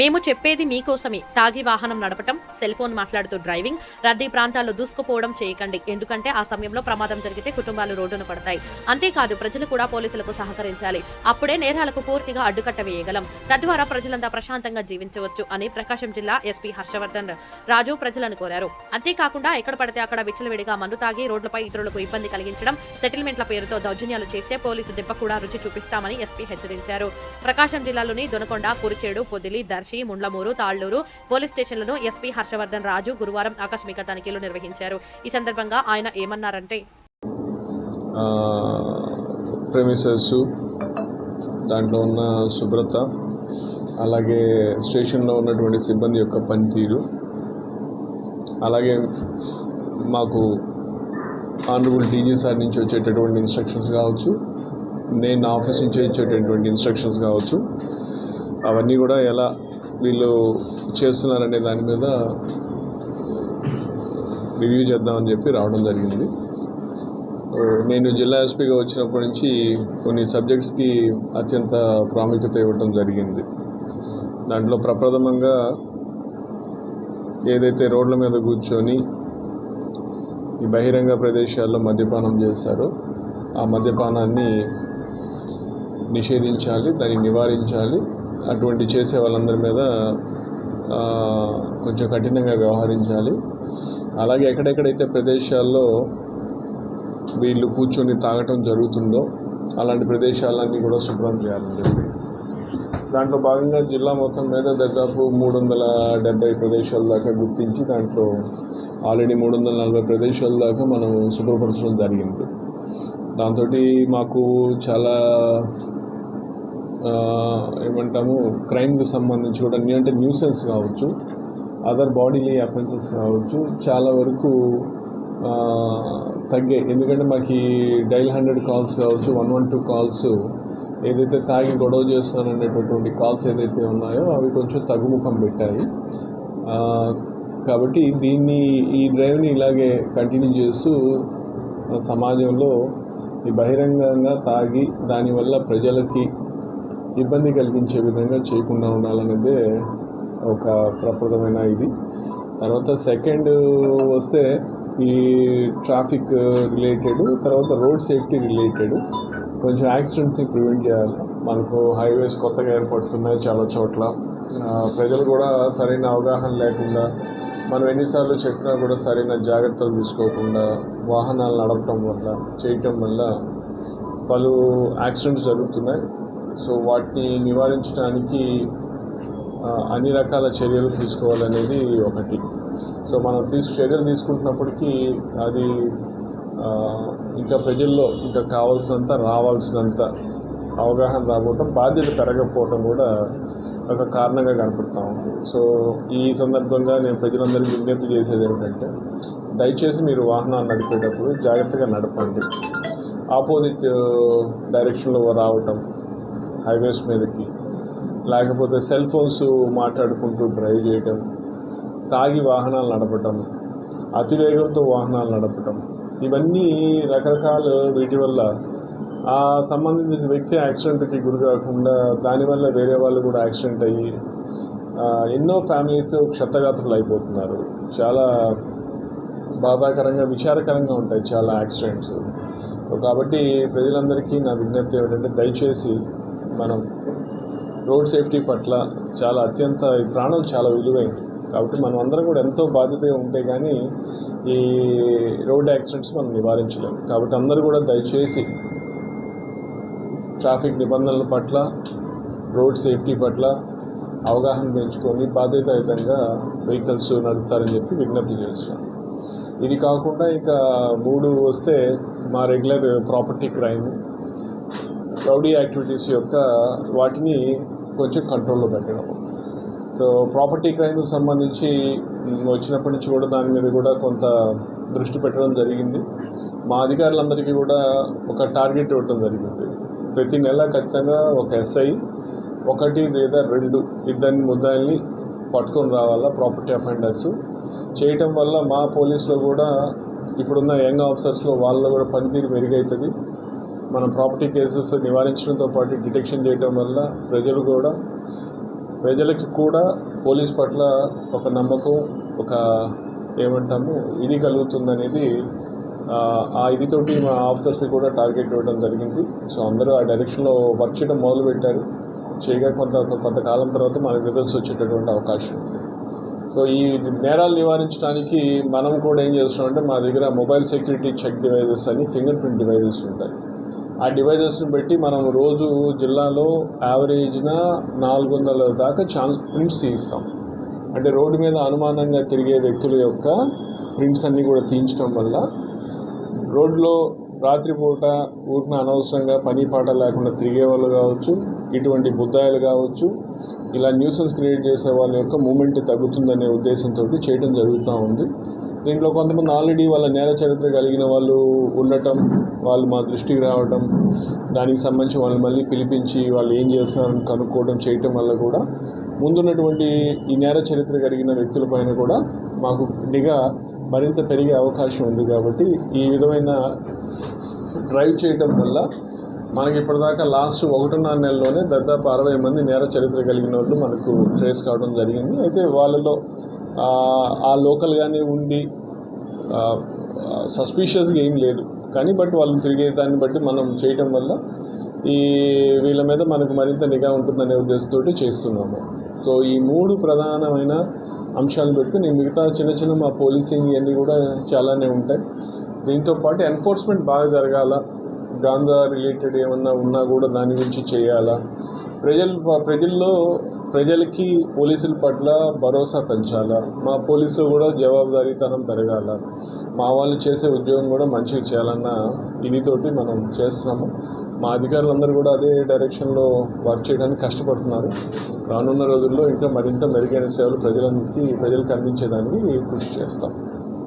మేము చెప్పేది మీకోసమే. తాగి వాహనం నడపటం సెల్ ఫోన్ మాట్లాడుతూ డ్రైవింగ్ రద్దీ ప్రాంతాల్లో దూసుకుపోవడం చేయకండి. ఎందుకంటే ఆ సమయంలో ప్రమాదం జరిగితే కుటుంబాలు రోడ్డున పడతాయి. అంతేకాదు ప్రజలు కూడా పోలీసులకు సహకరించాలి. అప్పుడే నేరాలకు పూర్తిగా అడ్డుకట్ట వేయగలం. తద్వారా ప్రజలంతా ప్రశాంతంగా జీవించవచ్చు అని ప్రకాశం జిల్లా ఎస్పీ హర్షవర్ధన్ రాజు ప్రజలను కోరారు. అంతేకాకుండా ఎక్కడ పడితే అక్కడ విచ్చలవిడిగా మందు తాగి రోడ్లపై ఇతరులకు ఇబ్బంది కలిగించడం సెటిల్మెంట్ల పేరుతో దౌర్జన్యాలు చేస్తే పోలీసు దెబ్బ కూడా రుచి చూపిస్తామని ఎస్పీ హెచ్చరించారు. ప్రకాశం జిల్లాలోని దొనకొండ కురిచేడు పొదిలి దర్శి ముండ్లమూరు తాళ్ళూరు పోలీస్ స్టేషన్లను ఎస్పీ హర్షవర్ధన్ రాజు గురువారం ఆకస్మిక తనిఖీలు నిర్వహించారు. ఈ సందర్భంగా ఆయన ఏమన్నారంటే ప్రెమిసెస్ దాంట్లో ఉన్న శుభ్రత అలాగే స్టేషన్లో ఉన్నటువంటి సిబ్బంది యొక్క పనితీరు అలాగే మాకు ఆనరబుల్ డీజీ సార్ నుంచి వచ్చేటటువంటి ఇన్స్ట్రక్షన్స్ కావచ్చు నేను నా ఆఫీస్ నుంచి వచ్చేటటువంటి ఇన్స్ట్రక్షన్స్ కావచ్చు అవన్నీ కూడా ఎలా వీళ్ళు చేస్తున్నారనే దాని మీద రివ్యూ చేద్దామని చెప్పి రావడం జరిగింది. నేను జిల్లా ఎస్పీగా వచ్చినప్పటి నుంచి కొన్ని సబ్జెక్ట్స్కి అత్యంత ప్రాముఖ్యత ఇవ్వడం జరిగింది. దాంట్లో ప్రప్రథమంగా ఏదైతే రోడ్ల మీద కూర్చొని ఈ బహిరంగ ప్రదేశాల్లో మద్యపానం చేస్తారో ఆ మద్యపానాన్ని నిషేధించాలి దాన్ని నివారించాలి. అటువంటి చేసే వాళ్ళందరి మీద కొంచెం కఠినంగా వ్యవహరించాలి. అలాగే ఎక్కడెక్కడైతే ప్రదేశాల్లో వీళ్ళు కూర్చొని తాగటం జరుగుతుందో అలాంటి ప్రదేశాలన్నీ కూడా శుభ్రం చేయాలని చెప్పి దాంట్లో భాగంగా జిల్లా మొత్తం మీద దాదాపు మూడు వందల డెబ్బై ప్రదేశాల దాకా గుర్తించి దాంట్లో ఆల్రెడీ మూడు వందల నలభై ప్రదేశాల దాకా మనం శుభ్రపరచడం జరిగింది. దాంతో మాకు చాలా ఏమంటాము క్రైమ్కి సంబంధించి కూడా న్యూ అంటే న్యూసెన్స్ కావచ్చు అదర్ బాడీలీ అఫెన్సెస్ కావచ్చు చాలా వరకు తగ్గాయి ఎందుకంటే మాకు డైల్ హండ్రెడ్ కాల్స్ కావచ్చు వన్ వన్ టూ కాల్స్ ఏదైతే తాగి గొడవ చేస్తున్నారనేటటువంటి కాల్స్ ఏదైతే ఉన్నాయో అవి కొంచెం తగ్గుముఖం పెట్టాయి. కాబట్టి దీన్ని ఈ డ్రైవ్ని ఇలాగే కంటిన్యూ చేస్తూ సమాజంలో ఈ బహిరంగంగా తాగి దానివల్ల ప్రజలకి ఇబ్బంది కలిగించే విధంగా చేయకుండా ఉండాలనేదే ఒక ప్రప్రదమైన ఇది. తర్వాత సెకండ్ వస్తే ఈ ట్రాఫిక్ రిలేటెడ్ తర్వాత రోడ్ సేఫ్టీ రిలేటెడ్. కొంచెం యాక్సిడెంట్స్ని ప్రివెంట్ చేయాలి. మనకు హైవేస్ కొత్తగా ఏర్పడుతున్నాయి చాలా చోట్ల. ప్రజలు కూడా సరైన అవగాహన లేకుండా మనం ఎన్నిసార్లు చెప్పినా కూడా సరైన జాగ్రత్తలు తీసుకోకుండా వాహనాలు నడపటం వల్ల చేయటం వల్ల పలు యాక్సిడెంట్స్ జరుగుతున్నాయి. సో వాటిని నివారించడానికి అన్ని రకాల చర్యలు తీసుకోవాలనేది ఒకటి. సో మనం తీసు చర్యలు తీసుకుంటున్నప్పటికీ అది ఇంకా ప్రజల్లో ఇంకా కావాల్సినంత రావాల్సినంత అవగాహన రాకపోవటం బాధ్యత పెరగకపోవటం కూడా ఒక కారణంగా కనపడతా ఉంది. సో ఈ సందర్భంగా నేను ప్రజలందరికీ విజ్ఞప్తి చేసేది ఏమిటంటే దయచేసి మీరు వాహనాలు నడిపేటప్పుడు జాగ్రత్తగా నడపండి. ఆపోజిట్ డైరెక్షన్లో రావటం హైవేస్ మీదకి. లేకపోతే సెల్ ఫోన్స్ మాట్లాడుకుంటూ డ్రైవ్ చేయటం తాగి వాహనాలు నడపటం అతివేగంతో వాహనాలు నడపటం. ఇవన్నీ రకరకాల వీటి వల్ల ఆ సంబంధించిన వ్యక్తి యాక్సిడెంట్కి గురి కాకుండా దానివల్ల వేరే వాళ్ళు కూడా యాక్సిడెంట్ అయ్యి ఎన్నో ఫ్యామిలీస్ క్షతగాత్రులు అయిపోతున్నారు. చాలా బాధాకరంగా విచారకరంగా ఉంటాయి చాలా యాక్సిడెంట్స్. కాబట్టి ప్రజలందరికీ నా విజ్ఞప్తి ఏమిటంటే దయచేసి మనం రోడ్ సేఫ్టీ పట్ల చాలా అత్యంత ఈ ప్రాణం చాలా విలువైంది. కాబట్టి మనం అందరం కూడా ఎంతో బాధ్యతగా ఉంటే కానీ ఈ రోడ్ యాక్సిడెంట్స్ మనం నివారించలేము కాబట్టి అందరూ కూడా దయచేసి ట్రాఫిక్ నిబంధనల పట్ల రోడ్ సేఫ్టీ పట్ల అవగాహన పెంచుకొని బాధ్యతాయుతంగా వెహికల్స్ నడుపుతారని చెప్పి విజ్ఞప్తి చేస్తున్నాను. ఇది కాకుండా ఇక మూడు వస్తే మా regular property crime rowdy activities యొక్క వాటిని కొంచెం కంట్రోల్లో పెట్టడం. సో ప్రాపర్టీ క్రైమ్కి సంబంధించి వచ్చినప్పటి నుంచి కూడా దాని మీద కూడా కొంత దృష్టి పెట్టడం జరిగింది. మా అధికారులందరికీ కూడా ఒక టార్గెట్ ఇవ్వడం జరిగింది. ప్రతి నెల ఖచ్చితంగా ఒక ఎస్ఐ ఒకటి లేదా రెండు ఇద్దరిని ముద్దాయిల్ని పట్టుకొని రావాలా ప్రాపర్టీ అఫెండర్స్ చేయటం వల్ల మా పోలీసులో కూడా ఇప్పుడున్న యంగ్ ఆఫీసర్స్లో వాళ్ళలో కూడా పనితీరు మెరుగవుతుంది మనం ప్రాపర్టీ కేసెస్ నివారించడంతో పాటు డిటెక్షన్ చేయడం వల్ల ప్రజలు కూడా ప్రజలకి కూడా పోలీస్ పట్ల ఒక నమ్మకం ఒక ఏమంటాము ఇది కలుగుతుందనేది ఆ, ఇదితోటి మా ఆఫీసర్స్ని కూడా టార్గెట్ ఇవ్వడం జరిగింది. సో అందరూ ఆ డైరెక్షన్లో వర్క్ చేయడం మొదలుపెట్టారు. చేయగా కొంత కొంతకాలం తర్వాత మనకు రిజల్ట్స్ వచ్చేటటువంటి అవకాశం ఉంది. సో ఈ నేరాలు నివారించడానికి మనం కూడా ఏం చేస్తామంటే మా దగ్గర మొబైల్ సెక్యూరిటీ చెక్ డివైజెస్ అని ఫింగర్ ప్రింట్ డివైజెస్ ఉంటాయి. ఆ డివైజెస్ని బట్టి మనం రోజు జిల్లాలో యావరేజ్న నాలుగు వందల దాకా ఛాన్స్ ప్రింట్స్ తీస్తాం. అంటే రోడ్డు మీద అనుమానంగా తిరిగే వ్యక్తుల యొక్క ప్రింట్స్ అన్నీ కూడా తీయించడం వల్ల రోడ్లో రాత్రిపూట ఊరిన అనవసరంగా పని పాట లేకుండా తిరిగే వాళ్ళు కావచ్చు ఇటువంటి బుద్ధాయిలు కావచ్చు ఇలా న్యూసెన్స్ క్రియేట్ చేసే వాళ్ళ యొక్క మూమెంట్ తగ్గుతుందనే ఉద్దేశంతో చేయడం జరుగుతూ ఉంది. దీంట్లో కొంతమంది ఆల్రెడీ వాళ్ళ నేర చరిత్ర కలిగిన వాళ్ళు ఉండటం వాళ్ళు మా దృష్టికి రావటం దానికి సంబంధించి వాళ్ళని మళ్ళీ పిలిపించి వాళ్ళు ఏం చేస్తున్నారని కనుక్కోవడం చేయటం వల్ల కూడా ముందున్నటువంటి ఈ నేర చరిత్ర కలిగిన వ్యక్తుల పైన కూడా మాకు నిఘా మరింత పెరిగే అవకాశం ఉంది కాబట్టి ఈ విధమైన డ్రైవ్ చేయటం వల్ల మనకి ఇప్పటిదాకా లాస్ట్ ఒకటిన్నర నెలలోనే దాదాపు అరవై మంది నేర చరిత్ర కలిగిన వాళ్ళు మనకు ట్రేస్ కావడం జరిగింది. అయితే వాళ్ళలో ఆ, లోకల్గానే ఉండి సస్పీషియస్గా ఏం లేదు. కానీ బట్ వాళ్ళు తిరిగే దాన్ని బట్టి మనం చేయటం వల్ల ఈ వీళ్ళ మీద మనకు మరింత నిఘా ఉంటుందనే ఉద్దేశంతో చేస్తున్నాము. సో ఈ మూడు ప్రధానమైన అంశాలు పెట్టుకుని మిగతా చిన్న చిన్న మా పోలీసింగ్ ఇవన్నీ కూడా చాలానే ఉంటాయి. దీంతో పాటు ఎన్ఫోర్స్మెంట్ బాగా జరగాల. గాంధా రిలేటెడ్ ఏమన్నా ఉన్నా కూడా దాని గురించి చేయాలా. ప్రజలు ప్రజల్లో ప్రజలకి పోలీసుల పట్ల భరోసా పెంచాలా? మా పోలీసులు కూడా జవాబుదారీతనం పెరగాల? మా వాళ్ళు చేసే ఉద్యోగం కూడా మంచిగా చేయాలన్న ఇదితోటి మనం చేస్తున్నాము. మా అధికారులందరూ కూడా అదే డైరెక్షన్లో వర్క్ చేయడానికి కష్టపడుతున్నారు. రానున్న రోజుల్లో ఇంకా మరింత మెరుగైన సేవలు ప్రజలకి ప్రజలకు అందించేదానికి కృషి చేస్తాం.